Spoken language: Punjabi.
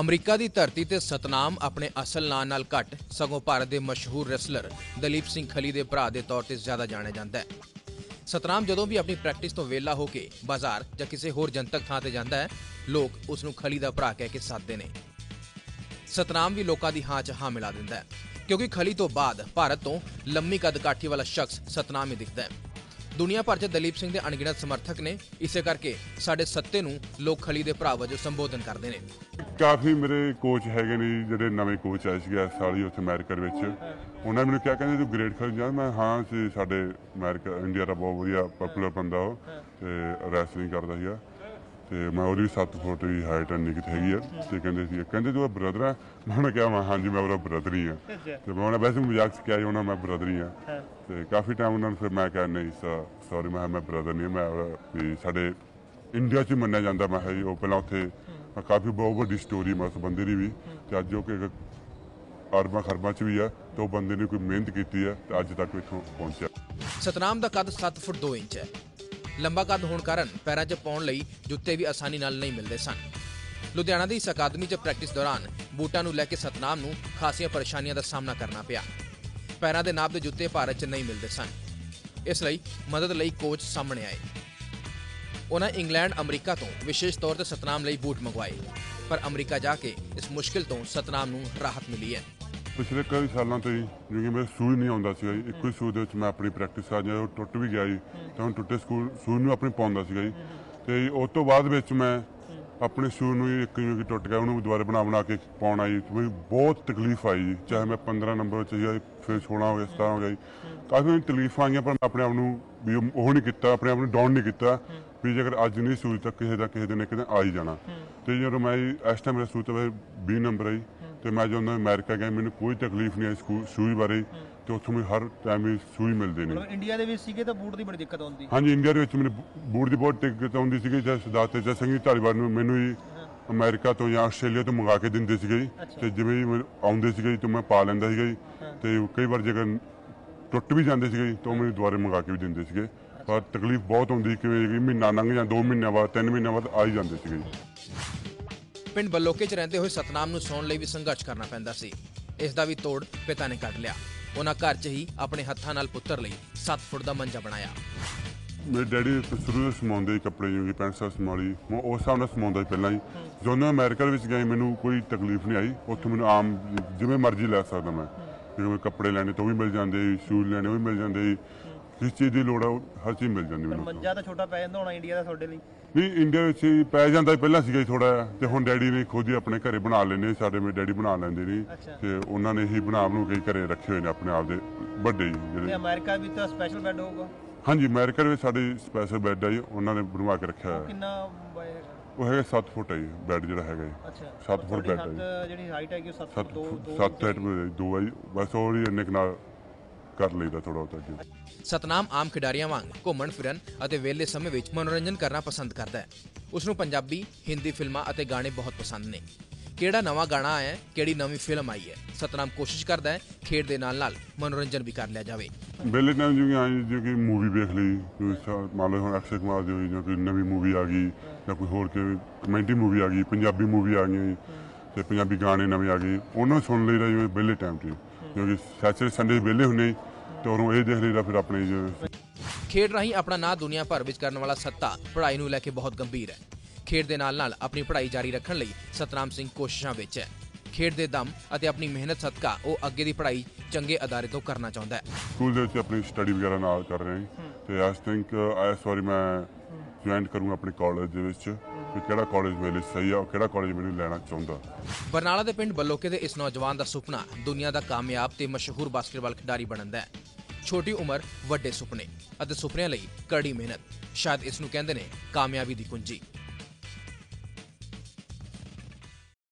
ਅਮਰੀਕਾ ਦੀ ਧਰਤੀ ਤੇ ਸਤਨਾਮ ਆਪਣੇ ਅਸਲ ਨਾਂ ਨਾਲ ਘੱਟ, ਸਗੋਂ ਭਾਰਤ ਦੇ ਮਸ਼ਹੂਰ ਰੈਸਲਰ ਦਲੀਪ ਸਿੰਘ ਖਲੀ ਦੇ ਭਰਾ ਦੇ ਤੌਰ ਤੇ ਜ਼ਿਆਦਾ ਜਾਣਿਆ ਜਾਂਦਾ ਹੈ। ਸਤਨਾਮ ਜਦੋਂ ਵੀ ਆਪਣੀ ਪ੍ਰੈਕਟਿਸ ਤੋਂ ਵਿਹਲਾ ਹੋ ਕੇ ਬਾਜ਼ਾਰ ਜਾਂ ਕਿਸੇ ਹੋਰ ਜਨਤਕ ਥਾਂ ਤੇ ਜਾਂਦਾ ਹੈ, ਲੋਕ ਉਸ ਨੂੰ ਖਲੀ ਦਾ ਭਰਾ ਕਹਿ ਕੇ ਸੱਦਦੇ ਨੇ। ਸਤਨਾਮ ਵੀ ਲੋਕਾਂ ਦੀ ਹਾਂ 'ਚ ਹਾਂ ਮਿਲਾ ਦਿੰਦਾ ਹੈ, ਕਿਉਂਕਿ ਖਲੀ ਤੋਂ ਬਾਅਦ ਭਾਰਤ ਤੋਂ ਲੰਮੀ ਕਦ ਕਾਠੀ ਵਾਲਾ ਸ਼ਖਸ ਸਤਨਾਮ ਹੀ ਦਿਖਦਾ ਹੈ। ਦੁਨੀਆ ਭਰ 'ਚ ਦਲੀਪ ਸਿੰਘ ਦੇ ਅਣਗਿਣਤ ਸਮਰਥਕ ਨੇ, ਇਸੇ ਕਰਕੇ ਸਾਡੇ ਸੱਤੇ ਨੂੰ ਲੋਕ ਖਲੀ ਦੇ ਭਰਾ ਵਜੋਂ ਸੰਬੋਧਨ ਕਰਦੇ ਨੇ। ਕਾਫੀ ਮੇਰੇ ਕੋਚ ਹੈਗੇ ਨੇ ਜਿਹੜੇ ਨਵੇਂ ਕੋਚ ਆਏ ਸੀਗੇ ਇਸ ਉੱਥੇ ਅਮਰੀਕਾ ਦੇ ਵਿੱਚ। ਉਹਨਾਂ ਨੇ ਮੈਨੂੰ ਕਿਹਾ, ਕਹਿੰਦੇ ਤੂੰ ਗ੍ਰੇਡ ਖੇਡ ਜਾ ਮੈਂ ਹਾਂ ਸਾਡੇ ਅਮਰੀਕਾ, ਇੰਡੀਆ ਦਾ ਬਹੁਤ ਵਧੀਆ ਪਪੂਲਰ ਬੰਦਾ ਉਹ, ਤੇ ਰੈਸਲਿੰਗ ਕਰਦਾ ਸੀਗਾ। ਤੇ ਮੈਂ ਉਹਦੀ 7 ਫੁੱਟ ਦੀ ਹਾਈਟ ਇੰਨੀ ਕਿਤੇ ਹੈਗੀ ਆ। ਤੇ ਕਹਿੰਦੇ ਸੀ ਕਹਿੰਦੇ ਤੂੰ ਬ੍ਰਦਰ ਆ? ਮੈਂ ਉਹਨੇ ਕਿਹਾ ਮੈਂ ਹਾਂਜੀ ਮੈਂ ਉਹਦਾ ਬ੍ਰਦਰ ਹੀ ਆ। ਤੇ ਮੈਂ ਉਹਨਾਂ ਵੈਸੇ ਮਜ਼ਾਕ ਚ ਕਿਹਾ ਜੀ ਉਹਨਾਂ ਮੈਂ ਬ੍ਰਦਰ ਹੀ ਆ। ਤੇ ਕਾਫੀ ਟਾਈਮ ਉਹਨਾਂ ਨੂੰ ਫਿਰ ਮੈਂ ਕਿਹਾ ਨਹੀਂ ਸੌਰੀ ਮੈਂ ਮੈਂ ਬ੍ਰਦਰ ਨਹੀਂ ਮੈਂ ਵੀ ਸਾਡੇ ਇੰਡੀਆ 'ਚ ਹੀ ਮੰਨਿਆ ਜਾਂਦਾ ਮੈਂ ਜੀ ਉਹ ਪਹਿਲਾਂ ਉੱਥੇ ਮੈਂ ਕਾਫੀ ਬਹੁਤ ਵੱਡੀ ਸਟੋਰੀ ਮੈਂ ਉਸ ਬੰਦੇ ਦੀ ਵੀ। ਤੇ ਅੱਜ ਉਹ ਕਿ ਅਰਬਾਂ ਖਰਬਾਂ 'ਚ ਵੀ ਆ ਤੇ ਉਹ ਬੰਦੇ ਨੇ ਕੋਈ ਮਿਹਨਤ ਕੀਤੀ ਆ ਤੇ ਅੱਜ ਤੱਕ ਇੱਥੋਂ ਪਹੁੰਚਿਆ। ਸਤਨਾਮ ਦਾ ਕੱਦ 7 ਫੁੱਟ 2 ਇੰਚ ਹੈ। ਲੰਬਾ ਕੱਦ ਹੋਣ ਕਾਰਨ ਪੈਰਾਂ 'ਚ ਪਾਉਣ ਲਈ ਜੁੱਤੇ ਵੀ ਆਸਾਨੀ ਨਾਲ ਨਹੀਂ ਮਿਲਦੇ ਸਨ। ਲੁਧਿਆਣਾ ਦੀ ਇਸ ਅਕਾਦਮੀ 'ਚ ਪ੍ਰੈਕਟਿਸ ਦੌਰਾਨ ਬੂਟਾਂ ਨੂੰ ਲੈ ਕੇ ਸਤਨਾਮ ਨੂੰ ਖਾਸੀਆਂ ਪਰੇਸ਼ਾਨੀਆਂ ਦਾ ਸਾਹਮਣਾ ਕਰਨਾ ਪਿਆ। ਪੈਰਾਂ ਦੇ ਨਾਪ ਦੇ ਜੁੱਤੇ ਭਾਰਤ 'ਚ ਨਹੀਂ ਮਿਲਦੇ ਸਨ। ਇਸ ਲਈ ਮਦਦ ਲਈ ਕੋਚ ਸਾਹਮਣੇ ਆਏ। ਉਹਨਾਂ ਇੰਗਲੈਂਡ, ਅਮਰੀਕਾ ਤੋਂ ਵਿਸ਼ੇਸ਼ ਤੌਰ ਤੇ ਸਤਨਾਮ ਲਈ ਬੂਟ ਮੰਗਵਾਏ। ਪਰ ਅਮਰੀਕਾ ਜਾ ਕੇ ਇਸ ਮੁਸ਼ਕਿਲ ਤੋਂ ਸਤਨਾਮ ਨੂੰ ਰਾਹਤ ਮਿਲੀ ਹੈ। ਪਿਛਲੇ ਕਈ ਸਾਲਾਂ ਤੋਂ ਹੀ ਜਿਵੇਂ ਮੇਰੇ ਸੂਈ ਨਹੀਂ ਆਉਂਦਾ ਸੀਗਾ ਜੀ ਇੱਕੋ ਹੀ ਸੂਈ ਦੇ ਵਿੱਚ ਮੈਂ ਆਪਣੀ ਪ੍ਰੈਕਟਿਸ ਆ ਜਾਂ ਉਹ ਟੁੱਟ ਵੀ ਗਿਆ ਜੀ ਤਾਂ ਹੁਣ ਟੁੱਟੇ ਸਕੂਲ ਸੂਈ ਨੂੰ ਆਪਣੀ ਪਾਉਂਦਾ ਸੀਗਾ ਜੀ। ਤੇ ਉਸ ਤੋਂ ਬਾਅਦ ਵਿੱਚ ਮੈਂ ਆਪਣੇ ਸ਼ੂ ਨੂੰ ਇੱਕ ਜਿਵੇਂ ਕਿ ਟੁੱਟ ਗਿਆ ਉਹਨੂੰ ਦੁਬਾਰਾ ਬਣਾ ਬਣਾ ਕੇ ਪਾਉਣਾ ਜੀ। ਬਹੁਤ ਤਕਲੀਫ ਆਈ ਜੀ ਚਾਹੇ ਮੈਂ 15 ਨੰਬਰ ਚ ਜਾਂ ਫਿਰ 16 ਹੋ ਗਿਆ 17 ਹੋ ਗਿਆ ਜੀ। ਕਾਫੀ ਤਕਲੀਫਾਂ ਆਈਆਂ ਪਰ ਮੈਂ ਆਪਣੇ ਆਪ ਨੂੰ ਵੀ ਉਹ ਨਹੀਂ ਕੀਤਾ ਆਪਣੇ ਆਪ ਨੂੰ ਡਾਊਨ ਨਹੀਂ ਕੀਤਾ ਵੀ ਜੇਕਰ ਅੱਜ ਨਹੀਂ ਸੂਈ ਤਾਂ ਕਿਸੇ ਦਾ ਕਿਸੇ ਦਿਨ ਇੱਕ ਦਿਨ ਆ ਹੀ ਜਾਣਾ। ਤੇ ਜਦੋਂ ਮੈਂ ਇਸ ਟਾਈਮ ਮੇਰਾ ਸੂਈ ਤਾਂ 20 ਨੰਬਰ ਆਈ ਤੇ ਮੈਂ ਜਦੋਂ ਅਮਰੀਕਾ ਗਿਆ ਮੈਨੂੰ ਕੋਈ ਤਕਲੀਫ ਨਹੀਂ ਆਈ ਸੂਈ ਬਾਰੇ ਤੇ ਉੱਥੋਂ ਮੈਨੂੰ ਹਰ ਟਾਈਮ ਹੀ ਸੂਈ ਮਿਲਦੇ ਨੇ। ਮਤਲਬ ਇੰਡੀਆ ਦੇ ਵਿੱਚ ਸੀਗੇ ਤਾਂ ਬੂਟ ਦੀ ਬੜੀ ਦਿੱਕਤ ਆਉਂਦੀ। ਹਾਂਜੀ ਇੰਡੀਆ ਦੇ ਵਿੱਚ ਮੈਨੂੰ ਬੂਟ ਦੀ ਬਹੁਤ ਦਿੱਕਤ ਆਉਂਦੀ ਸੀਗੀ ਜਦ ਸਰਦਾਰ ਤੇਜਾ ਸਿੰਘ ਜੀ ਧਾਲੀਵਾਲ ਨੂੰ ਮੈਨੂੰ ਹੀ ਅਮਰੀਕਾ ਤੋਂ ਜਾਂ ਆਸਟ੍ਰੇਲੀਆ ਤੋਂ ਮੰਗਾ ਕੇ ਦਿੰਦੇ ਸੀਗੇ ਤੇ ਜਿਵੇਂ ਹੀ ਆਉਂਦੇ ਸੀਗੇ ਤੇ ਮੈਂ ਪਾ ਲੈਂਦਾ ਸੀਗਾ ਜੀ। ਤੇ ਕਈ ਵਾਰ ਜੇਕਰ ਟੁੱਟ ਵੀ ਜਾਂਦੇ ਸੀਗੇ ਤਾਂ ਮੈਨੂੰ ਦੁਬਾਰੇ ਮੰਗਾ ਕੇ ਵੀ ਦਿੰਦੇ ਸੀਗੇ। ਪਰ ਤਕਲੀਫ ਬਹੁਤ ਹੁੰਦੀ ਕਿਵੇਂ ਕਿ ਮਹੀਨਾ ਲੰਘ ਜਾਂ 2 ਮਹੀਨਿਆਂ ਬਾਅਦ 3 ਮਹੀਨਿਆਂ ਬਾਅਦ ਆ ਹੀ ਜਾਂਦੇ ਸੀਗੇ ਪਿੰਡ ਬੱਲੋਕੇ 'ਚ ਰਹਿੰਦੇ ਹੋਏ ਸਤਨਾਮ ਨੂੰ ਸੌਣ ਲਈ ਵੀ ਸੰਘਰਸ਼ ਕਰਨਾ ਪੈਂਦਾ ਸੀ। ਇਸ ਦਾ ਵੀ ਤੋੜ ਪਿਤਾ ਨੇ ਕੱਢ ਲਿਆ। ਉਹਨਾਂ ਘਰ 'ਚ ਹੀ ਆਪਣੇ ਹੱਥਾਂ ਨਾਲ ਪੁੱਤਰ ਲਈ 7 ਫੁੱਟ ਦਾ ਮੰਜਾ ਬਣਾਇਆ। ਮੇਰੇ ਡੈਡੀ ਸ਼ੁਰੂ ਤੋਂ ਸਮਾਉਂਦੇ ਕੱਪੜੇ ਜਿਵੇਂ ਪੈਂਟ ਸ਼ਰਟ ਸਮਾਲੀ, ਮੈਂ ਉਸ ਹਿਸਾਬ ਨਾਲ ਸਮਾਉਂਦਾ ਸੀ ਪਹਿਲਾਂ ਹੀ। ਜਦੋਂ ਮੈਂ ਅਮਰੀਕਾ ਦੇ ਵਿੱਚ ਗਿਆ, ਮੈਨੂੰ ਕੋਈ ਤਕਲੀਫ ਨਹੀਂ ਆਈ। ਉੱਥੇ ਮੈਨੂੰ ਆਮ ਜਿਵੇਂ ਮਰਜ਼ੀ ਲੈ ਸਕਦਾ ਮੈਂ। ਜਿਵੇਂ ਕੱਪੜੇ ਲੈਣੇ ਤਾਂ ਵੀ ਮਿਲ ਜਾਂਦੇ ਸ਼ੂਜ਼ ਲੈਣੇ ਉਹ ਵੀ ਮਿਲ ਜਾਂਦੇ ਜਿਸ ਚੀਜ਼ ਦੀ ਲੋੜ ਆ ਉਹ ਹਰ ਚੀਜ਼ ਮਿਲ ਜਾਂਦੀ ਮੈਨੂੰ ਮੰਜਾ ਤਾਂ ਛੋਟਾ ਪੈ ਜਾਂਦਾ ਹੋਣਾ ਇੰਡੀਆ ਦਾ ਤੁਹਾਡੇ ਲਈ। ਨਹੀਂ ਇੰਡੀਆ ਵਿੱਚ ਹੀ ਪੈ ਜਾਂਦਾ ਪਹਿਲਾਂ ਸੀਗਾ ਥੋੜਾ ਤੇ ਹੁਣ ਡੈਡੀ ਨੇ ਖੁਦ ਹੀ ਆਪਣੇ ਘਰੇ ਬਣਾ ਲੈਣੇ ਸਾਡੇ ਮੇਰੇ ਡੈਡੀ ਬਣਾ ਲੈਂਦੇ ਨੇ। ਅੱਛਾ। ਤੇ ਉਹਨਾਂ ਨੇ ਹੀ ਬਣਾ ਬਣੂ ਕੇ ਘਰੇ ਰੱਖੇ ਹੋਏ ਨੇ ਆਪਣੇ ਆਪ ਦੇ ਵੱਡੇ ਤੇ ਜਿਹੜੇ। ਅਮਰੀਕਾ ਵੀ ਤਾਂ ਸਪੈਸ਼ਲ ਬੈੱਡ ਹੋਊਗਾ। ਹਾਂਜੀ ਅਮਰੀਕਾ ਵਿੱਚ ਸਾਡੇ ਸਪੈਸ਼ਲ ਬੈੱਡ ਆ ਜੀ ਉਹਨਾਂ ਨੇ ਬਣਵਾ ਕੇ ਰੱਖਿਆ ਹੋਇਆ। ਕਿੰਨਾ ਉਹ ਹੈਗਾ 7 ਫੁੱਟ ਹੈ ਜੀ ਬੈੱਡ ਜਿਹੜਾ ਹੈਗਾ ਜੀ। ਅੱਛਾ। ਸੱਤ ਫੁੱਟ ਤੁਹਾਡੀ ਬੈੱਡ ਹੈ ਜਿਹੜੀ ਹਾਈਟ ਹੈਗੀ ਉਹ 7 7 2 2 7 ਹੈਟ ਦੋ ਆ ਜੀ ਬਸ ਉਹ ਹੀ ਇੰਨੇ ਕੁ ਨਾਲ ਕਰ ਲਈਦਾ ਥੋੜਾ ਬਹੁਤਾ ਜੀ ਸਤਨਾਮ ਆਮ ਖਿਡਾਰੀਆਂ ਵਾਂਗ ਘੁੰਮਣ ਫਿਰਨ ਅਤੇ ਵਿਹਲੇ ਸਮੇਂ ਵਿੱਚ ਮਨੋਰੰਜਨ ਕਰਨਾ ਪਸੰਦ ਕਰਦਾ ਹੈ। ਉਸ ਨੂੰ ਪੰਜਾਬੀ ਹਿੰਦੀ ਫਿਲਮਾਂ ਅਤੇ ਗਾਣੇ ਬਹੁਤ ਪਸੰਦ ਨੇ। ਕਿਹੜਾ ਨਵਾਂ ਗਾਣਾ ਆਇਆ ਹੈ ਕਿਹੜੀ ਨਵੀਂ ਫਿਲਮ ਆਈ ਹੈ? ਸਤਨਾਮ ਕੋਸ਼ਿਸ਼ ਕਰਦਾ ਹੈ ਖੇਡ ਦੇ ਨਾਲ ਨਾਲ ਮਨੋਰੰਜਨ ਵੀ ਕਰ ਲਿਆ ਜਾਵੇ। ਬੇਲੇ ਟਾਈਮ ਜਿਵੇਂ ਆਏ ਜਿਵੇਂ ਕਿ ਮੂਵੀ ਵੇਖ ਲਈ ਕੋਈ ਮੰਨ ਲਓ ਹੁਣ ਅਕਸ਼ੇ ਕੁਮਾਰ ਦੀ ਹੋਈ ਜਾਂ ਕੋਈ ਨਵੀਂ ਮੂਵੀ ਆ ਗਈ ਜਾਂ ਕੋਈ ਹੋਰ ਕੋਈ ਕਮੇਡੀ ਮੂਵੀ ਆ ਗਈ ਪੰਜਾਬੀ ਮੂਵੀ ਆ ਗਈ ਤੇ ਪੰਜਾਬੀ ਗਾਣੇ ਨਵੇਂ ਆ ਗਏ ਉਹਨਾਂ ਨੂੰ ਸੁਣ ਲਈਦਾ ਜਿਵੇਂ ਬੇਲੇ ਟਾਈਮ ਤੇ ਕਿਉਂਕਿ ਸੈਚਰਡੇ ਸੰਡੇ ਵਿਹਲੇ ਹੁੰਨੇ ਤੇ ਉਦੋਂ ਇਹ ਦੇਖ ਲਈਦਾ ਫਿਰ ਆਪਣੇ ਜਿਵੇਂ ਖੇਡ ਰਾਹੀਂ ਆਪਣਾ ਨਾਂ ਦੁਨੀਆ ਭਰ ਵਿੱਚ ਕਰਨ ਵਾਲਾ ਸੱਤਾ ਪੜ੍ਹਾਈ ਨੂੰ ਲੈ ਕੇ ਬਹੁਤ ਗੰਭੀਰ ਹੈ। ਖੇਡ ਦੇ ਨਾਲ ਨਾਲ ਆਪਣੀ ਪੜ੍ਹਾਈ ਜਾਰੀ ਰੱਖਣ ਲਈ ਸਤਨਾਮ ਸਿੰਘ ਕੋਸ਼ਿਸ਼ਾਂ ਵਿੱਚ ਹੈ। ਖੇਡ ਦੇ ਦਮ ਅਤੇ ਆਪਣੀ ਮਿਹਨਤ ਸਦਕਾ ਉਹ ਅੱਗੇ ਦੀ ਪੜ੍ਹਾਈ ਚੰਗੇ ਅਦਾਰੇ ਤੋਂ ਕਰਨਾ ਚਾਹੁੰਦਾ ਹੈ। ਸਕੂਲ ਦੇ ਵਿੱਚ ਆਪਣੀ ਸਟੱਡੀ ਵਗੈਰਾ ਨਾਲ ਕਰ ਰਹੇ ਹਾਂ। ਤੇ ਆਈ ਥਿੰਕ ਆਈ ਸੌਰੀ ਮੈਂ ਜੁਆਇਨ ਕਰੂੰਗਾ ਆਪਣੇ ਕਾਲਜ ਦੇ ਵਿੱਚ। ਵੀ ਕਿਹੜਾ ਕਾਲਜ ਮੇਰੇ ਲਈ ਸਹੀ ਆ ਉਹ ਕਿਹੜਾ ਕਾਲਜ ਮੈਨੂੰ ਲੈਣਾ ਚਾਹੁੰਦਾ। ਬਰਨਾਲਾ ਦੇ ਪਿੰਡ ਬੱਲੋਕੇ ਦੇ ਇਸ ਨੌਜਵਾਨ ਦਾ ਸੁਪਨਾ ਦੁਨੀਆ ਦਾ ਕਾਮਯਾਬ ਤੇ ਮਸ਼ਹੂਰ ਬਾਸਕਟਬਾਲ ਖਿਡਾਰੀ ਬਣਨ ਦਾ ਹੈ। ਛੋਟੀ ਉਮਰ, ਵੱਡੇ ਸੁਪਨੇ ਅਤੇ ਸੁਪਨਿਆਂ ਲਈ ਕੜੀ ਮਿਹਨਤ, ਸ਼ਾਇਦ ਇਸ ਨੂੰ ਕਹਿੰਦੇ ਨੇ ਕਾਮਯਾਬੀ ਦੀ ਕੁੰਜੀ।